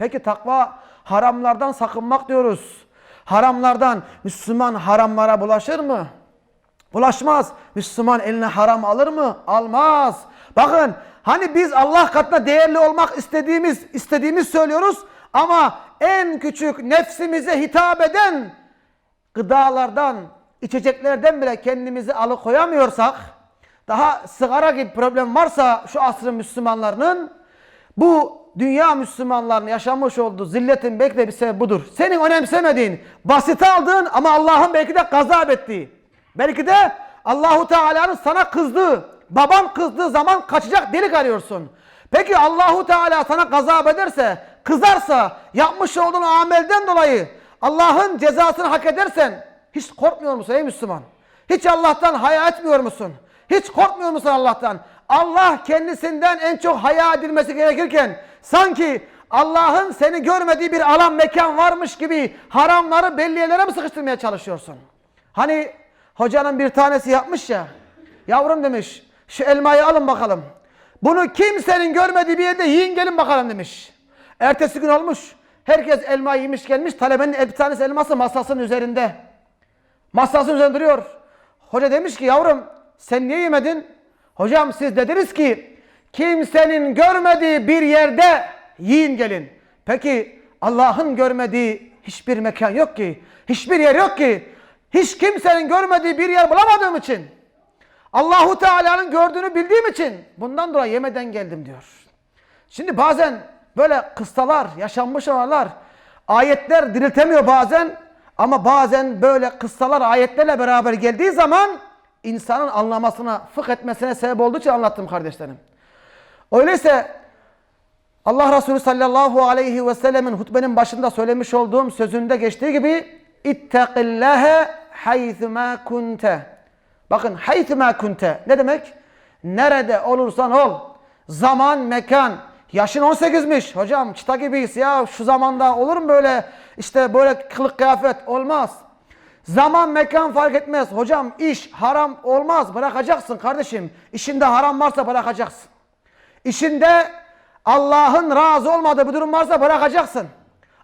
Peki takva haramlardan sakınmak diyoruz. Haramlardan Müslüman haramlara bulaşır mı? Bulaşmaz. Müslüman eline haram alır mı? Almaz. Bakın hani biz Allah katında değerli olmak istediğimiz istediğimiz söylüyoruz ama en küçük nefsimize hitap eden gıdalardan, içeceklerden bile kendimizi alıkoyamıyorsak, daha sigara gibi problem varsa şu asrın Müslümanlarının bu dünya Müslümanlarının yaşamış olduğu zilletin belki de bir sebebi budur. Senin önemsemediğin, basite aldığın ama Allah'ın belki de gazap ettiği. Belki de Allahu Teala'nın sana kızdığı, baban kızdığı zaman kaçacak delik arıyorsun. Peki Allahu Teala sana gazap ederse, kızarsa, yapmış olduğun amelden dolayı Allah'ın cezasını hak edersen hiç korkmuyor musun ey Müslüman? Hiç Allah'tan haya etmiyor musun? Hiç korkmuyor musun Allah'tan? Allah kendisinden en çok haya edilmesi gerekirken sanki Allah'ın seni görmediği bir alan mekan varmış gibi haramları belliyelere mi sıkıştırmaya çalışıyorsun? Hani hocanın bir tanesi yapmış ya. Yavrum demiş şu elmayı alın bakalım. Bunu kimsenin görmediği bir yerde yiyin gelin bakalım demiş. Ertesi gün olmuş. Herkes elma yemiş gelmiş. Talebenin bir tanesi elması masasının üzerinde. Masasının üzerinde duruyor. Hoca demiş ki yavrum sen niye yemedin? Hocam siz dediniz ki kimsenin görmediği bir yerde yiyin gelin. Peki Allah'ın görmediği hiçbir mekan yok ki. Hiçbir yer yok ki. Hiç kimsenin görmediği bir yer bulamadığım için. Allahu Teala'nın gördüğünü bildiğim için bundan dolayı yemeden geldim diyor. Şimdi bazen böyle kıssalar, yaşanmış olaylar, ayetler diriltemiyor bazen ama bazen böyle kıssalar ayetlerle beraber geldiği zaman insanın anlamasına, fıkh etmesine sebep olduğu için anlattım kardeşlerim. Öyleyse Allah Resulü sallallahu aleyhi ve sellemin hutbenin başında söylemiş olduğum sözünde geçtiği gibi İttekillâhe haythumâ kunte. Bakın haythumâ kunte ne demek? Nerede olursan ol. Zaman, mekan. Yaşın 18'miş. Hocam çıta gibiyiz ya şu zamanda olur mu böyle işte böyle kılık kıyafet olmaz. Zaman mekan fark etmez. Hocam iş haram olmaz. Bırakacaksın kardeşim. İşinde haram varsa bırakacaksın. İşinde Allah'ın razı olmadığı bir durum varsa bırakacaksın.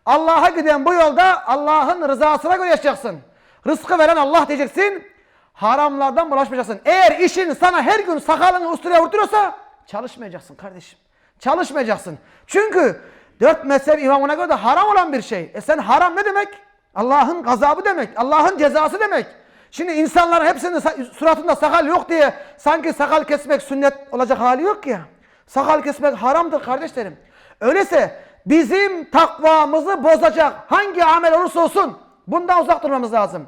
Allah'a giden bu yolda Allah'ın rızasına göre yaşayacaksın. Rızkı veren Allah diyeceksin. Haramlardan bulaşmayacaksın. Eğer işin sana her gün sakalını usturaya vurduruyorsa çalışmayacaksın kardeşim. Çalışmayacaksın. Çünkü dört mezhep imamına göre de haram olan bir şey. E sen haram ne demek? Allah'ın gazabı demek. Allah'ın cezası demek. Şimdi insanların hepsinin suratında sakal yok diye sanki sakal kesmek sünnet olacak hali yok ya. Sakal kesmek haramdır kardeşlerim. Öyleyse bizim takvamızı bozacak hangi amel olursa olsun bundan uzak durmamız lazım.